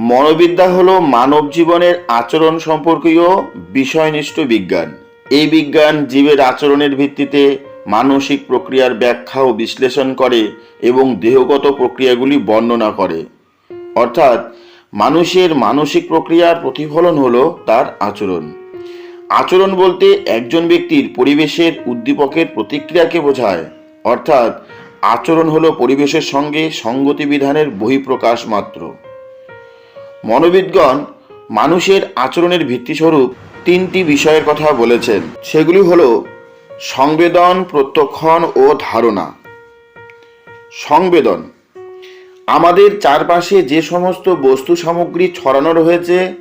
মনোবিদ্যা হলো মানব জীবনের আচরণ সম্পর্কীয় বিষয়নিষ্ঠ বিজ্ঞান। এই বিজ্ঞান জীবের আচরণের ভিত্তিতে মানসিক প্রক্রিয়ার ব্যাখ্যা ও বিশ্লেষণ করে এবং দেহগত প্রক্রিয়াগুলি বর্ণনা করে। অর্থাৎ, মানুষের মানসিক প্রক্রিয়ার প্রতিফলন হল তার আচরণ। আচরণ বলতে একজন ব্যক্তির পরিবেশের উদ্দীপকের প্রতিক্রিয়াকে বোঝায়। অর্থাৎ, আচরণ হলো পরিবেশের সঙ্গে সঙ্গতি বিধানের বহিঃপ্রকাশ মাত্র। মনোবিদগণ মানুষের আচরণের ভিত্তিস্বরূপ তিনটি বিষয়ের কথা বলেছেন। সেগুলি হল সংবেদন, প্রত্যক্ষণ ও ধারণা। সংবেদন। আমাদের চারপাশে যে সমস্ত বস্তু সামগ্রী ছড়ানো রয়েছে,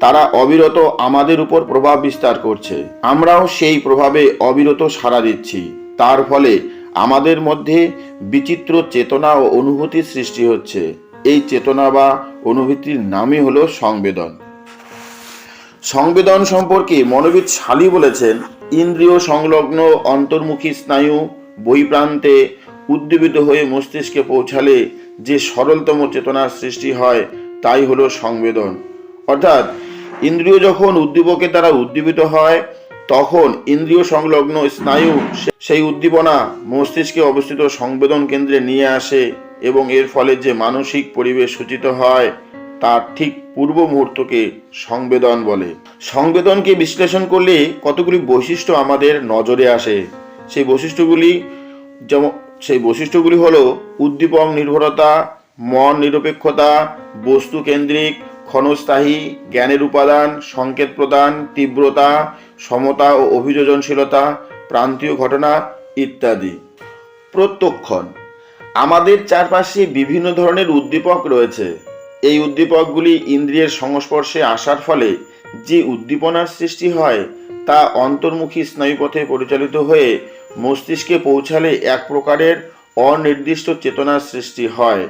তারা অবিরত আমাদের উপর প্রভাব বিস্তার করছে। আমরাও সেই প্রভাবে অবিরত সাড়া দিচ্ছি। তার ফলে আমাদের মধ্যে বিচিত্র চেতনা ও অনুভূতির সৃষ্টি হচ্ছে। এই চেতনা বা অনুভূতির নামই হলো সংবেদন। সংবেদন সম্পর্কে মনোবিদ শালী বলেছেন, ইন্দ্রিয় সংলগ্ন অন্তর্মুখী স্নায়ু বহিপ্রান্তে উদ্দীপিত হয়ে মস্তিষ্কে পৌঁছালে যে সরলতম চেতনার সৃষ্টি হয়, তাই হলো সংবেদন। অর্থাৎ ইন্দ্রিয় যখন উদ্দীপকের দ্বারা উদ্দীপিত হয়, তখন ইন্দ্রিয় সংলগ্ন স্নায়ু সেই উদ্দীপনা মস্তিষ্কে অবস্থিত সংবেদন কেন্দ্রে নিয়ে আসে। এবং এর ফলে যে মানসিক পরিবেশ সূচিত হয়, তার ঠিক পূর্ব মুহূর্তকে সংবেদন বলে। সংবেদনকে বিশ্লেষণ করলে কতগুলি বৈশিষ্ট্য আমাদের নজরে আসে? সেই বৈশিষ্ট্যগুলি যেমন, সেই বৈশিষ্ট্যগুলি হলো উদ্দীপক নির্ভরতা, মন নিরপেক্ষতা, বস্তু কেন্দ্রিক, ক্ষণস্থায়ী, জ্ঞানের উপাদান, সংকেত প্রদান, তীব্রতা, সমতা ও অভিযোজনশীলতা, প্রান্তীয় ঘটনা ইত্যাদি। প্রত্যক্ষণ। আমাদের চারপাশে বিভিন্ন ধরনের উদ্দীপক রয়েছে। এই উদ্দীপকগুলি ইন্দ্রিয়ের সংস্পর্শে আসার ফলে যে উদ্দীপনার সৃষ্টি হয়, তা অন্তর্মুখী স্নায়ুপথে পরিচালিত হয়ে মস্তিষ্কে পৌঁছালে এক প্রকারের অনির্দিষ্ট চেতনার সৃষ্টি হয়।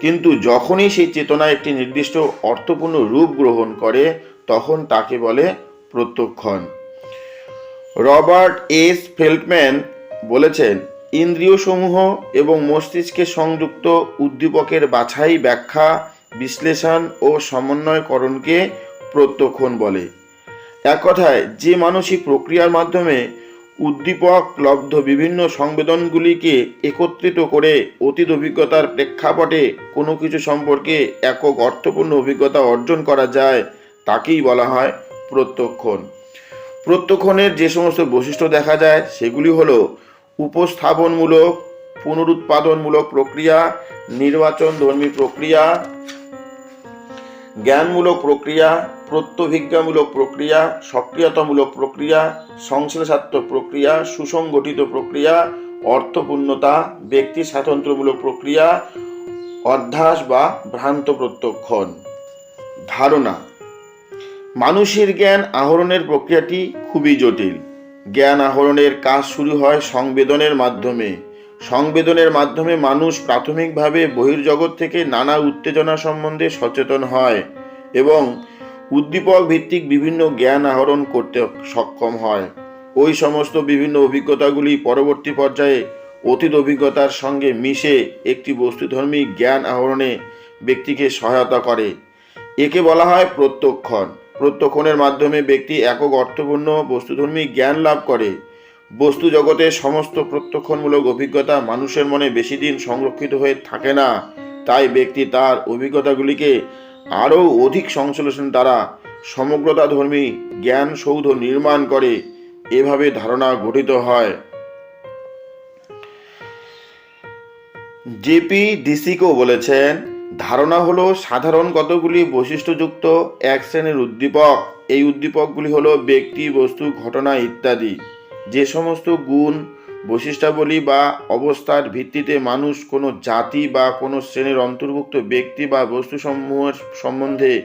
কিন্তু যখনই সেই চেতনা একটি নির্দিষ্ট অর্থপূর্ণ রূপ গ্রহণ করে, তখন তাকে বলে প্রত্যক্ষণ। রবার্ট এস ফেল্টম্যান বলেছেন ইন্দ্রিয়সমূহ এবং মস্তিষ্কে সংযুক্ত উদ্দীপকের বাছাই ব্যাখ্যা, বিশ্লেষণ ও সমন্বয়করণকে প্রত্যক্ষণ বলে। এক কথায় যে মানসিক প্রক্রিয়ার মাধ্যমে উদ্দীপক লব্ধ বিভিন্ন সংবেদনগুলিকে একত্রিত করে অতীত অভিজ্ঞতার প্রেক্ষাপটে কোনো কিছু সম্পর্কে একক অর্থপূর্ণ অভিজ্ঞতা অর্জন করা যায়, তাকেই বলা হয় প্রত্যক্ষণ। প্রত্যক্ষণের যে সমস্ত বৈশিষ্ট্য দেখা যায়, সেগুলি হলো উপস্থাপনমূলক, পুনরুৎপাদনমূলক প্রক্রিয়া নির্বাচন ধর্মী প্রক্রিয়া, জ্ঞানমূলক প্রক্রিয়া, প্রত্যভিজ্ঞামূলক প্রক্রিয়া, সক্রিয়তামূলক প্রক্রিয়া, সংশ্লেষাত্মক প্রক্রিয়া, সুসংগঠিত প্রক্রিয়া, অর্থপূর্ণতা, ব্যক্তি স্বাতন্ত্র্যমূলক প্রক্রিয়া, অধ্যাস বা ভ্রান্ত প্রত্যক্ষণ। ধারণা। মানুষের জ্ঞান আহরণের প্রক্রিয়াটি খুবই জটিল। জ্ঞান আহরণের কাজ শুরু হয় সংবেদনের মাধ্যমে। সংবেদনের মাধ্যমে মানুষ প্রাথমিকভাবে বহির্জগৎ থেকে নানা উত্তেজনা সম্বন্ধে সচেতন হয় এবং উদ্দীপক ভিত্তিক বিভিন্ন জ্ঞান আহরণ করতে সক্ষম হয়। ওই সমস্ত বিভিন্ন অভিজ্ঞতাগুলি পরবর্তী পর্যায়ে অতীত অভিজ্ঞতার সঙ্গে মিশে একটি বস্তুধর্মী জ্ঞান আহরণে ব্যক্তিকে সহায়তা করে। একে বলা হয় প্রত্যক্ষণ। প্রত্যক্ষণের মাধ্যমে ব্যক্তি একক অর্থপূর্ণ, বস্তুধর্মী জ্ঞান লাভ করে। বস্তু জগতের সমস্ত প্রত্যক্ষণমূলক অভিজ্ঞতা মানুষের মনে বেশি দিন সংরক্ষিত হয়ে থাকে না। তাই ব্যক্তি তার অভিজ্ঞতাগুলিকে আরও অধিক সংশ্লেষণ দ্বারা সমগ্রতাধর্মী জ্ঞান সৌধ নির্মাণ করে। এভাবে ধারণা গঠিত হয়। জেপি ডিসিকো বলেছেন ধারণা হলো সাধারণ কতগুলি বৈশিষ্ট্যযুক্ত এক শ্রেণির উদ্দীপক। এই উদ্দীপকগুলি হলো ব্যক্তি, বস্তু, ঘটনা ইত্যাদি। যে সমস্ত গুণ, বৈশিষ্ট্যাবলী বা অবস্থার ভিত্তিতে মানুষ কোনো জাতি বা কোনো শ্রেণির অন্তর্ভুক্ত ব্যক্তি বা বস্তুসমূহের সম্বন্ধে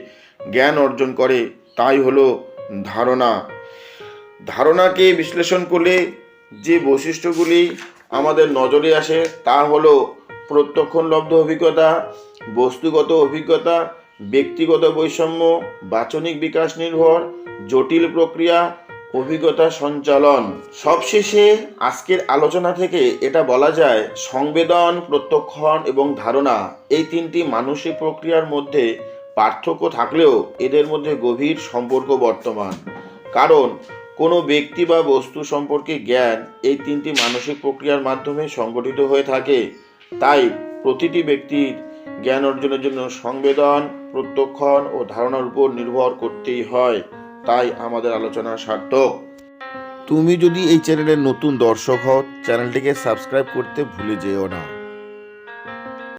জ্ঞান অর্জন করে, তাই হলো ধারণা। ধারণাকে বিশ্লেষণ করলে যে বৈশিষ্ট্যগুলি আমাদের নজরে আসে, তা হলো প্রত্যক্ষণলব্ধ অভিজ্ঞতা বস্তুগত অভিজ্ঞতা, ব্যক্তিগত বৈষম্য, বাচনিক বিকাশ নির্ভর, জটিল প্রক্রিয়া, অভিজ্ঞতা সঞ্চালন। সবশেষে আজকের আলোচনা থেকে এটা বলা যায় সংবেদন, প্রত্যক্ষণ এবং ধারণা। এই তিনটি মানসিক প্রক্রিয়ার মধ্যে পার্থক্য থাকলেও এদের মধ্যে গভীর সম্পর্ক বর্তমান। কারণ, কোনো ব্যক্তি বা বস্তু সম্পর্কে জ্ঞান এই তিনটি মানসিক প্রক্রিয়ার মাধ্যমে সংগঠিত হয়ে থাকে। তাই প্রতিটি ব্যক্তির জ্ঞান অর্জনের জন্য সংবেদন, প্রত্যক্ষণ ও ধারণার উপর নির্ভর করতেই হয়। তাই আমাদের আলোচনা সার্থক। তুমি যদি এই চ্যানেলের নতুন দর্শক হও, চ্যানেলটিকে সাবস্ক্রাইব করতে ভুলে যেও না।